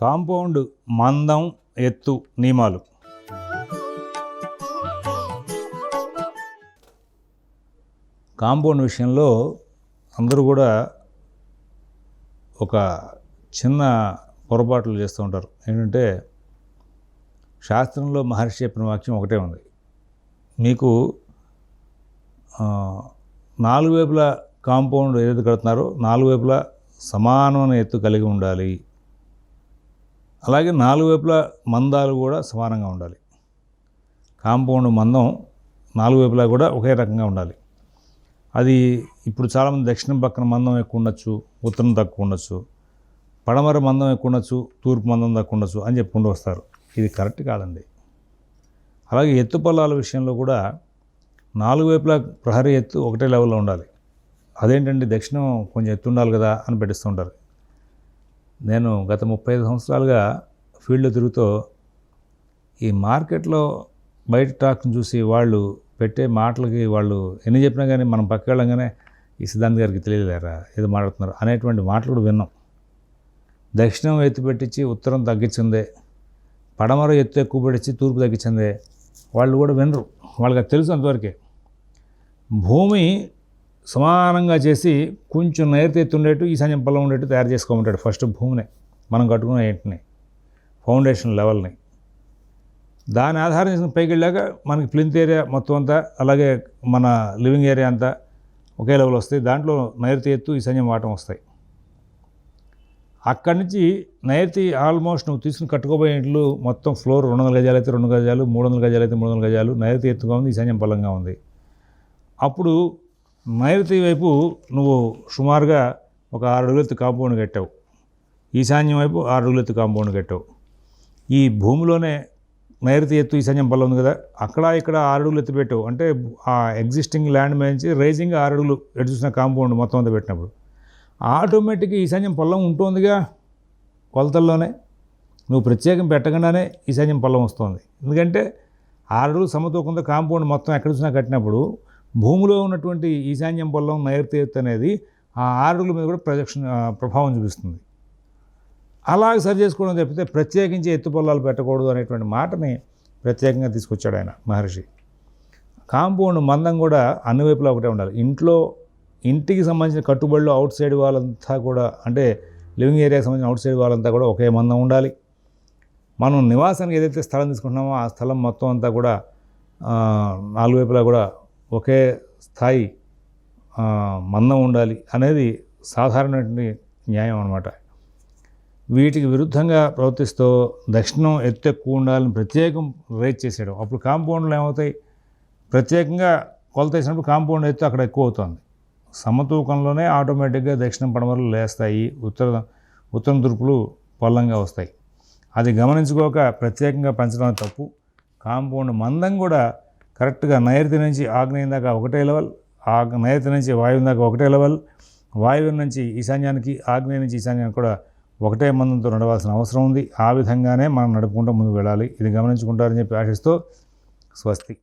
Compound మందం ఎత్తు నియమాలు. కాంపౌండ్ విషయంలో అందరూ కూడా ఒక చిన్న పొరపాట్లు చేస్తూ ఉంటారు. ఏంటంటే శాస్త్రంలో మహర్షి చెప్పిన వాక్యం ఒకటే ఉంది. మీకు నాలుగు వైపులా కాంపౌండ్ ఏదైతే కడుతున్నారో నాలుగు వైపులా సమానమైన ఎత్తు కలిగి ఉండాలి. అలాగే నాలుగు వైపులా మందాలు కూడా సమానంగా ఉండాలి. కాంపౌండ్ మందం నాలుగు వైపులా కూడా ఒకే రకంగా ఉండాలి. అది ఇప్పుడు చాలామంది దక్షిణం పక్కన మందం ఎక్కువ ఉండొచ్చు ఉత్తరం తక్కువ ఉండొచ్చు పడమర మందం ఎక్కువ ఉండొచ్చు తూర్పు మందం తక్కువ ఉండొచ్చు అని చెప్పుకుంటూ వస్తారు. ఇది కరెక్ట్ కాదండి. అలాగే ఎత్తు పొలాల విషయంలో కూడా నాలుగు వైపులా ప్రహరీ ఎత్తు ఒకటే లెవెల్లో ఉండాలి. అదేంటంటే దక్షిణం కొంచెం ఎత్తు ఉండాలి కదా అని పెట్టిస్తుంటారు నేను గత ముప్పై ఐదు సంవత్సరాలుగా ఫీల్డ్లో తిరుగుతూ ఈ మార్కెట్లో బయట టాక్ని చూసి వాళ్ళు పెట్టే మాటలకి వాళ్ళు ఎన్ని చెప్పినా కానీ మనం పక్క వెళ్ళంగానే ఈ సిద్ధాంత్ గారికి తెలియలేరా ఏదో మాట్లాడుతున్నారు అనేటువంటి మాటలు కూడా విన్నాం. దక్షిణం ఎత్తు పెట్టించి ఉత్తరం తగ్గించిందే పడమర ఎత్తు ఎక్కువ పెట్టించి తూర్పు తగ్గించిందే వాళ్ళు కూడా వినరు. వాళ్ళకి అది తెలుసు అంతవరకే. భూమి సమానంగా చేసి కొంచెం నైరుతి ఎత్తు ఉండేట్టు ఈశాన్యం పొలం ఉండేట్టు తయారు చేసుకోమంటాడు ఫస్ట్ భూమిని. మనం కట్టుకున్న ఏంటిని? ఫౌండేషన్ లెవెల్ని. దాని ఆధారం చేసుకుని పైకి వెళ్ళాక మనకి ప్లింత్ ఏరియా మొత్తం అంతా అలాగే మన లివింగ్ ఏరియా అంతా ఒకే లెవెల్ వస్తాయి. దాంట్లో నైరుతి ఎత్తు ఈశాన్యం వాటం వస్తాయి. అక్కడి నుంచి నైరుతి ఆల్మోస్ట్ నువ్వు తీసుకుని కట్టుకోబోయే ఇంట్లో మొత్తం ఫ్లోర్ రెండు వందల గజాలు అయితే రెండు గజాలు మూడు వందల గజాలు అయితే మూడు వందల గజాలు నైరుతి ఎత్తుగా ఉంది ఈశాన్యం పల్లంగా ఉంది. అప్పుడు నైరుతి వైపు నువ్వు సుమారుగా ఒక ఆరు అడుగులెత్తు కాంపౌండ్ కట్టావు. ఈశాన్యం వైపు ఆరు అడుగులెత్తు కాంపౌండ్ కట్టావు. ఈ భూమిలోనే నైరుతి ఎత్తు ఈశాన్యం పల్ల ఉంది కదా అక్కడ ఇక్కడ ఆరు అడుగులు ఎత్తు పెట్టావు. అంటే ఆ ఎగ్జిస్టింగ్ ల్యాండ్ మీద నుంచి రైజింగ్ ఆరు అడుగులు ఎటు చూసిన కాంపౌండ్ మొత్తం అంతా పెట్టినప్పుడు. ఆటోమేటిక్గా ఈశాన్యం పల్లం ఉంటుందిగా కొలతల్లోనే. నువ్వు ప్రత్యేకం పెట్టకుండానే ఈశాన్యం పల్లం వస్తుంది. ఎందుకంటే ఆరు అడుగులు సమతూకంతో కాంపౌండ్ మొత్తం ఎక్కడ చూసినా కట్టినప్పుడు భూమిలో ఉన్నటువంటి ఈశాన్యం పొల్లం నైరుతి ఎత్తు అనేది ఆ ఆరు మీద కూడా ప్రొజెక్షన్ ప్రభావం చూపిస్తుంది. అలాగే సరి చేసుకోవడం తప్పితే ప్రత్యేకించి ఎత్తు పొలాలు పెట్టకూడదు అనేటువంటి మాటని ప్రత్యేకంగా తీసుకొచ్చాడు ఆయన మహర్షి. కాంపౌండ్ మందం కూడా అన్ని వైపులా ఒకటే ఉండాలి. ఇంట్లో ఇంటికి సంబంధించిన కట్టుబడులు అవుట్ సైడ్ వాళ్ళంతా కూడా అంటే లివింగ్ ఏరియాకి సంబంధించిన అవుట్ సైడ్ వాళ్ళంతా కూడా ఒకే మందం ఉండాలి. మనం నివాసానికి ఏదైతే స్థలం తీసుకుంటున్నామో ఆ స్థలం మొత్తం అంతా కూడా నాలుగు వైపులా కూడా ఒకే స్థాయి మందం ఉండాలి అనేది సాధారణటువంటి న్యాయం అనమాట వీటికి విరుద్ధంగా ప్రవర్తిస్తూ దక్షిణం ఎత్తు ఎక్కువ ఉండాలని ప్రత్యేకం రేట్ చేసేయడం. అప్పుడు కాంపౌండ్లు ఏమవుతాయి? ప్రత్యేకంగా కొలత వేసినప్పుడు కాంపౌండ్ ఎత్తు అక్కడ ఎక్కువ అవుతుంది. సమతూకంలోనే ఆటోమేటిక్గా దక్షిణం పడమరలు లేస్తాయి. ఉత్తర ఉత్తరం తూర్పులు పొల్లంగా వస్తాయి. అది గమనించుకోక ప్రత్యేకంగా పెంచడం తప్పు. కాంపౌండ్ మందం కూడా కరెక్ట్గా నైరుతి నుంచి ఆగ్నేయం దాకా ఒకటే లెవెల్ ఆగ్ నైరుతి నుంచి వాయువు దాకా ఒకటే లెవెల్ వాయువు నుంచి ఈశాన్యానికి ఆగ్నేయం నుంచి ఈశాన్యానికి కూడా ఒకటే మందంతో నడవాల్సిన అవసరం ఉంది. ఆ విధంగానే మనం నడుపుకుంటూ ముందుకు వెళ్ళాలి. ఇది గమనించుకుంటారని చెప్పి ఆశిస్తూ స్వస్తి.